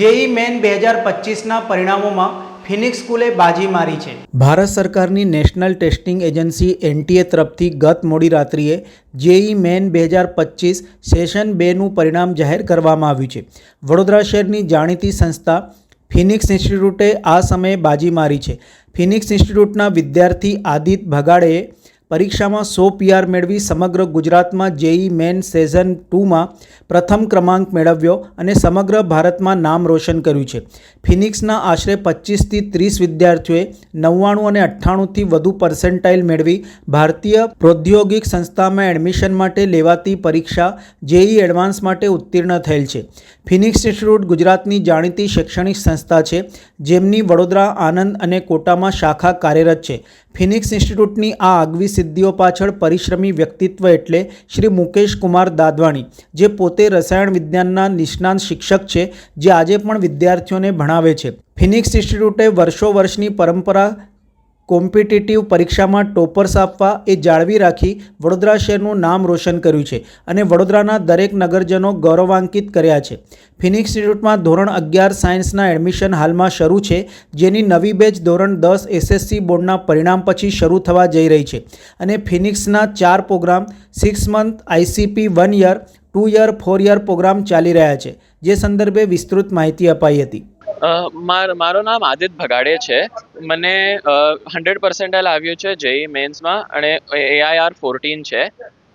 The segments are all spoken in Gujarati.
જેઈ મેન બે હજાર પચીસના પરિણામોમાં ફિનિક્સ સ્કૂલે બાજી મારી છે. ભારત સરકારની નેશનલ ટેસ્ટિંગ એજન્સી એનટીએ તરફથી ગત મોડી રાત્રિએ જેઈ મેન બે હજાર પચીસ સેશન બેનું પરિણામ જાહેર કરવામાં આવ્યું છે. વડોદરા શહેરની જાણીતી સંસ્થા ફિનિક્સ ઇન્સ્ટિટ્યૂટે આ સમયે બાજી મારી છે. ફિનિક્સ ઇન્સ્ટિટ્યૂટના વિદ્યાર્થી આદિત ભગાડેએ પરીક્ષામાં સો પીઆર મેળવી સમગ્ર ગુજરાતમાં જેઈ મેન સેઝન ટુમાં પ્રથમ ક્રમાંક મેળવ્યો અને સમગ્ર ભારતમાં નામ રોશન કર્યું છે. ફિનિક્સના આશરે પચીસથી ત્રીસ વિદ્યાર્થીઓએ નવ્વાણું અને અઠ્ઠાણુંથી વધુ પર્સન્ટાઇલ મેળવી ભારતીય પ્રૌદ્યોગિક સંસ્થામાં એડમિશન માટે લેવાતી પરીક્ષા જેઈ એડવાન્સ માટે ઉત્તીર્ણ થયેલ છે. ફિનિક્સ ઇન્સ્ટિટ્યૂટ ગુજરાતની જાણીતી શૈક્ષણિક સંસ્થા છે, જેમની વડોદરા આનંદ અને કોટામાં શાખા કાર્યરત છે. ફિનિક્સ ઇન્સ્ટિટ્યૂટની આ આગવી સિદ્ધિઓ પાછળ પરિશ્રમી વ્યક્તિત્વ એટલે શ્રી મુકેશ કુમાર દાદવાણી, જે પોતે રસાયણ વિજ્ઞાનના નિષ્ણાંત શિક્ષક છે, જે આજે પણ વિદ્યાર્થીઓને ભણાવે છે. ફિનિક્સ ઇન્સ્ટિટ્યૂટે વર્ષો વર્ષની પરંપરા કોમ્પિટિટિવ પરીક્ષામાં ટોપર્સ આપવા એ જાળવી રાખી વડોદરા શહેરનું નામ રોશન કર્યું છે અને વડોદરાના દરેક નગરજનો ગૌરવાંકિત કર્યા છે. ફિનિક્સ ઇન્સ્ટિટ્યૂટમાં ધોરણ અગિયાર સાયન્સના એડમિશન હાલમાં શરૂ છે, જેની નવી બેચ ધોરણ દસ એસએસસી બોર્ડના પરિણામ પછી શરૂ થવા જઈ રહી છે અને ફિનિક્સના ચાર program six month ICP one year, two year, four year program ચાલી રહ્યા છે, જે સંદર્ભે વિસ્તૃત માહિતી અપાઈ હતી. માર નામ આદિત ભગાડે છે. મને હંડ્રેડ પર્સન્ટાઇલ આવ્યું છે જેઈ મેન્સમાં અને એઆઈઆર ફોર્ટીન છે.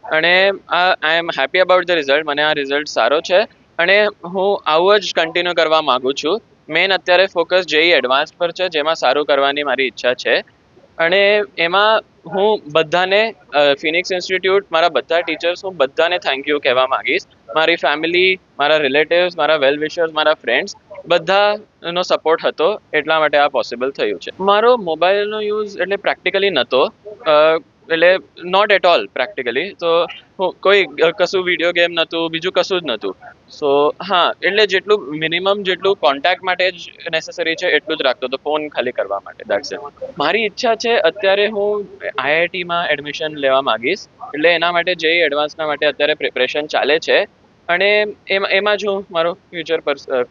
અને I am happy about the result મને આ રિઝલ્ટ સારો છે. અને હું આવું જ કન્ટિન્યુ કરવા માગું છું. મેન અત્યારે ફોકસ જેઈ એડવાન્સ પર છે, જેમાં સારું કરવાની મારી ઈચ્છા છે. અને એમાં હું બધાને ફિનિક્સ ઇન્સ્ટિટ્યૂટ મારા બધા ટીચર્સ હું બધાને થેન્ક યુ કહેવા માંગીશ. મારી ફેમિલી મારા રિલેટિવ્સ મારા વેલ વિશર્સ મારા ફ્રેન્ડ્સ બધાનો સપોર્ટ હતો, એટલા માટે આ પોસિબલ થયું છે. મારો મોબાઈલનો યુઝ એટલે પ્રેક્ટિકલી નહોતો એટલે નોટ એટ ઓલ પ્રેક્ટિકલી તો કોઈ કશું વીડિયો ગેમ નહોતું બીજું કશું જ નહોતું સો હા, એટલે જેટલું મિનિમમ જેટલું કોન્ટેક્ટ માટે જ નેસેસરી છે, એટલું જ રાખતો હતો ફોન ખાલી કરવા માટે દેટ્સ ઇટ મારી ઈચ્છા છે, અત્યારે હું આઈઆઈટીમાં એડમિશન લેવા માંગીશ, એટલે એના માટે, જે એડવાન્સના માટે અત્યારે પ્રિપરેશન ચાલે છે અને એમાં જ મારો ફ્યુચર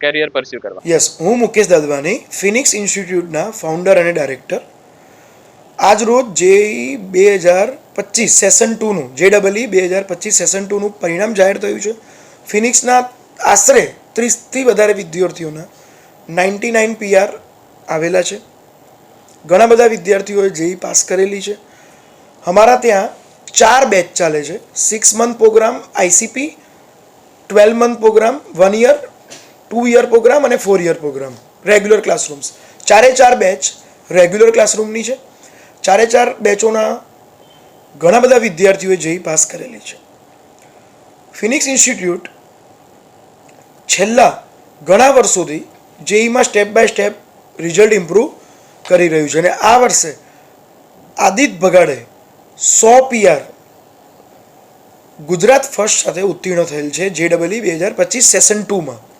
કેરિયર પરસ્યુ કરવા. યસ હું મુકેશ દાદવાની ફિનિક્સ ઇન્સ્ટિટ્યૂટના ફાઉન્ડર અને ડાયરેક્ટર આજ રોજ જે બે હજાર પચીસ સેશન ટુનું જે ડબલઈ બે હજાર પચીસ સેશન ટુનું પરિણામ જાહેર થયું છે. ફિનિક્સના આશરે ત્રીસથી વધારે વિદ્યાર્થીઓના નાઇન્ટી નાઇન પીઆર આવેલા છે. ઘણા બધા વિદ્યાર્થીઓએ જેઈ પાસ કરેલી છે. અમારા ત્યાં ચાર બેચ ચાલે છે. Six month program ICP twelve month program one year two year program અને four year program regular classrooms ચારે ચાર બેચ રેગ્યુલર ક્લાસરૂમની છે. ચારે ચાર બેચોના ઘણા બધા વિદ્યાર્થીઓએ જેઈ પાસ કરેલી છે. ફિનિક્સ ઇન્સ્ટિટ્યૂટ છેલ્લા ઘણા વર્ષોથી જેઈમાં step by step result improve કરી રહ્યું છે. અને આ વર્ષે આદિત ભગાડે સો પીઆર ગુજરાત ફર્સ્ટ સાથે ઉત્તીર્ણ થયેલ છે જે ડબલઈ બે હજાર પચીસ સેશન ટુમાં